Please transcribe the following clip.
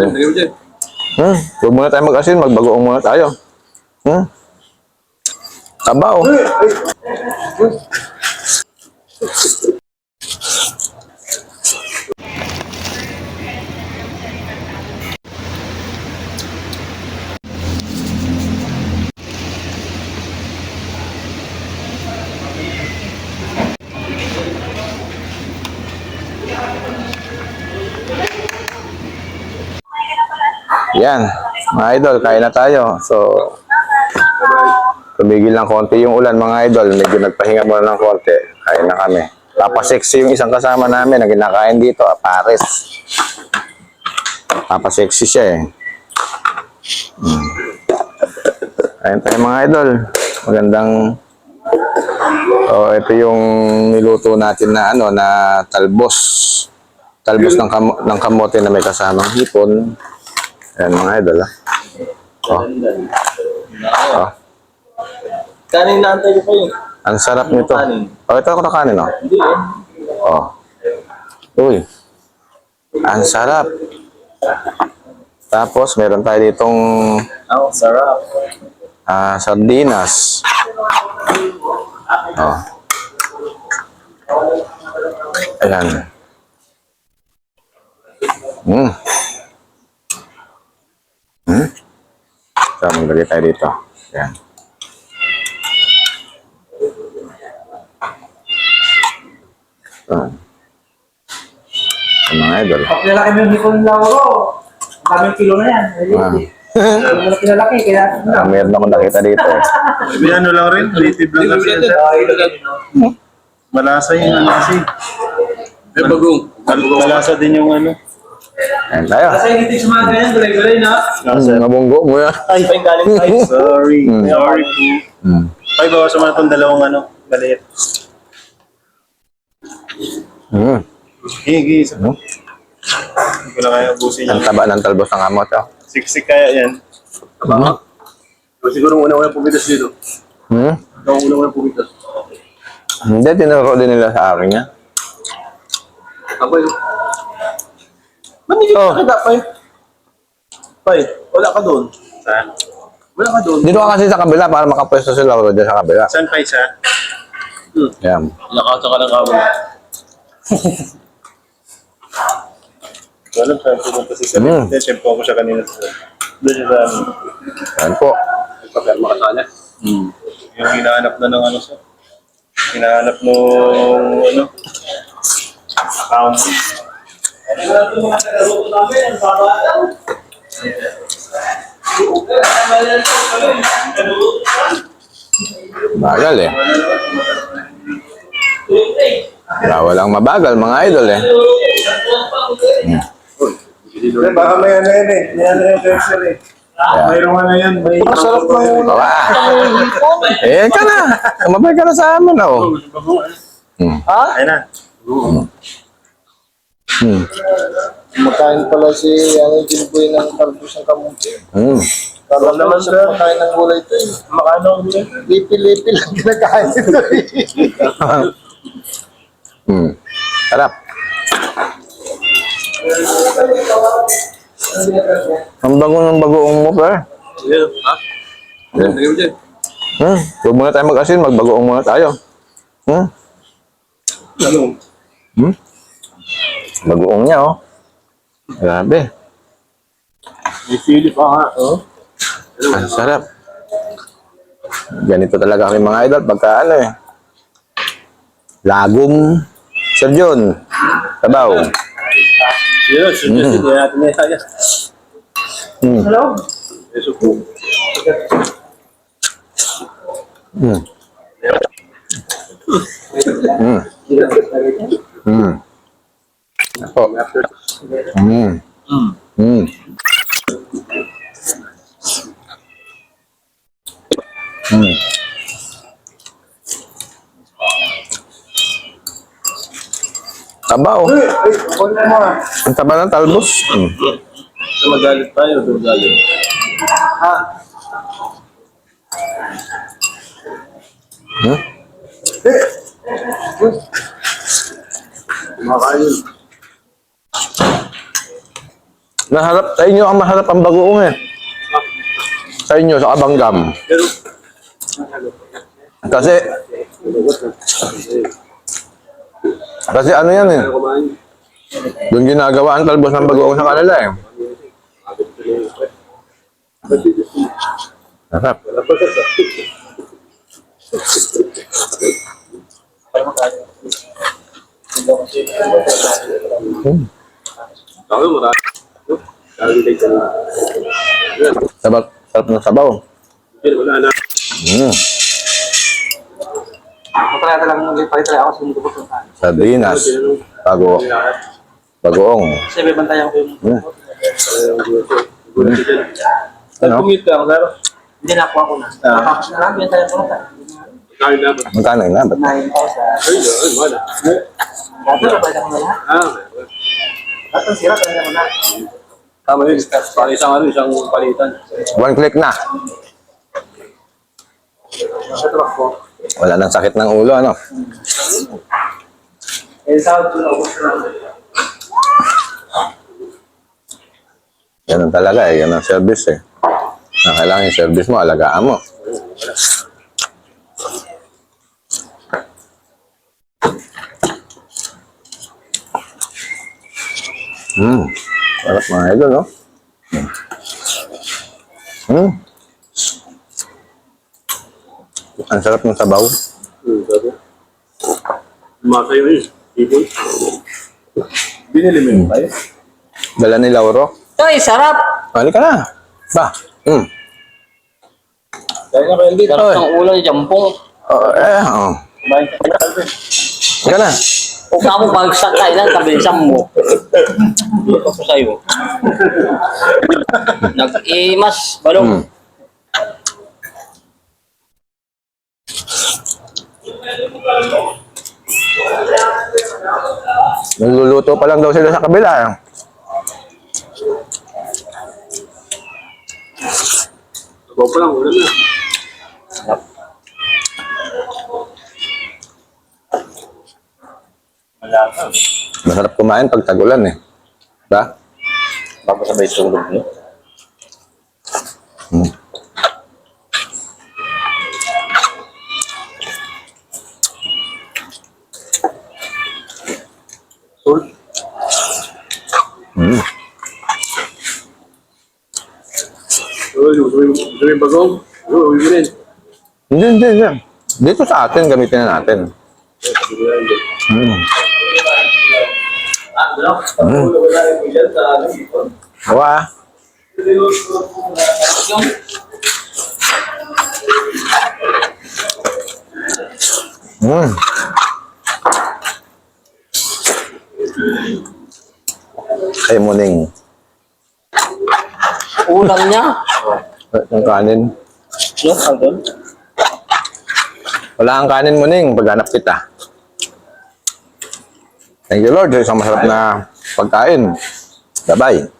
Lagyan mo dyan. Hmm, huwag muna tayo mag-asin, magbagoong muna tayo. Hmm? Tabaw. Yan, mga idol, kain na tayo. So, tumigil lang konti yung ulan, mga idol. Medyo nagpahinga muna ng konti. Kain na kami. Papasexy yung isang kasama namin na kinakain dito, ah, Paris. Papasexy siya eh. Hmm. Kain tayo mga idol. Magandang So, ito yung niluto natin na ano na talbos. Talbos ng, kamo- ng kamote na may kasamang hipon. Ayan mga idol ah. Oh. Oh. Kanin na antay ko yun. Ang sarap nito. Oh, ito ako na kanin oh. Hindi eh. Oh. Uy. Ang sarap. Tapos meron tayo ditong Ang sarap. ah, sardinas. Oh. Ayan. Hmm. So, maglagay tayo dito. Ayan. Ah. Ang mga idol. Pag pinalaki mo yung Nicol Lauro, ang daming kilo na yan. Ah. Na pinalaki, kaya Ah, meron akong nakita dito. May ano lang rin, native lang kasi. Malasa yung ano kasi. May bagong. Mal- Malasa din yung ano. Ayan tayo. Kasi hindi sa mga ganyan, gulay-gulay na. Hmm, nabunggo mo yan. Ay, ay, galing tayo. Sorry. Mm. Sorry po. Hmm. Ay, bawas naman itong dalawang ano. Maliit. Hmm. Higi, isa. Hmm. Hindi ko na kaya ubusin Ang yung taba ng talbos ng amot. Oh. siksik kaya yan. Hmm. Siguro una-una pumitas dito. Hmm? Ikaw una-una pumitas. Hindi, tinuro din nila sa akin yan. Ako yun. Manigit Oh. ka pa eh. Pay, wala ka doon. Saan? Wala ka doon. Dito ka kasi sa kabila para makapwesto sila o dyan sa kabila. Saan pa isa? Yan. Nakasa ka ng kamo. Wala, saan pumunta si Sir. Mm. Tempo ako siya kanina. sa Doon siya sa ano. Yan po. Pagkarma ka sana. Yung hinahanap na ng ano siya. Hinahanap nung ano. Account. Bagal eh. Bawal ang mabagal mga idol eh. Eh, baka may ano yan eh. May ano yung texture eh. Mayroong ano yan. May Masarap ng ulo. Bawa. Eh, ka na. Kumabay ka na sa amin oh. Hmm. Ayun na. Hmm. Makain pala si ang Jimboy ng talbos ng kamuti. Hmm. Kala naman sa makain ng gulay ito eh. Makano yun? Lipi-lipi lang kinakain ito eh. Hmm. Sarap. Ang bago ng bagoong mo, per. Yeah. Ha? Dyan. Hmm. Huwag muna tayo mag-asin, magbagoong muna tayo. Hmm. Ano? Hmm? Bagoong niya, oh. Grabe. May sili pa nga. Oh. Ang sarap. Ganito talaga kami mga idol pagka ano eh. Lagom. Sir John. Tabaw. Yun, suggested mm. natin na kaya. Hmm. Hello? Eso po. Hmm. Hmm. Hmm. Ako. Hmm. Hmm. Hmm. Tabaw. Ay, kung mo ah. Ang taba ng talbos. Hmm. So magalit tayo, doon galit. Hmm? Kumakain. Masarap sa inyo ang masarap ang bagoong eh. Sa inyo, sa kabanggam. Kasi, kasi ano yan eh. Doon ginagawa ang talbos ng bagoong sa kanila eh. Sarap. Sabi mo, marami. Na. Sarap, ng sabaw. Wala na. Mm. Matala lang nung palitala ako sa mundo ko. Sardinas. Bago, bagoong. Kasi may bantayan ko yung... Mm. Ano? Nag-commute ka, sir. Hindi nakuha ko na. Nakapos na lang, bintayan ko na. Kain na ba? Magkano yun na? Ba't- 9,000. Ayun, ayun, wala. Dati, nabayad ko na lahat. Ah, Lahat ng sira, kaya ko na. tama yun. Para isang ano, isang palitan. One click na. Sa truck ko. Wala nang sakit ng ulo, ano? Eh, sa auto na. Ganun talaga eh. Yan ang service eh. Na kailangan yung service mo, alagaan mo. Hmm. Sarap mga idol, no? Hmm. Ang sarap ng sabaw. Hmm, sabi. Masa yun. Ibon. Binili mo yun tayo? Dala ni Lauro. Ay, sarap! Balik ka na. Ba? Hmm. Kaya na kayo dito. Ang ulo ni Jampong. Oh, eh, oh. Kumain ka na kayo. Ka na. Huwag ka mo bagsak tayo lang, kabilisan mo. Dito ko sa'yo. Nag-imas, balong. Hmm. Nagluluto pa lang daw sila sa kabila. eh. Sabaw pa lang, wala na. Wala ka. Masarap kumain pag tagulan eh. Ba? Bago sabay tulog. Hmm. Hmm. Mo gusto mo yung bagong? Hindi, hindi, hindi. Dito sa atin, gamitin na natin. Hmm. Hmm. Bawa. Hmm. Ay, muning. Ulam niya. Yung kanin. Wala ang kanin mo ning paghanap kita. Thank you Lord sa masarap na pagkain. Bye-bye.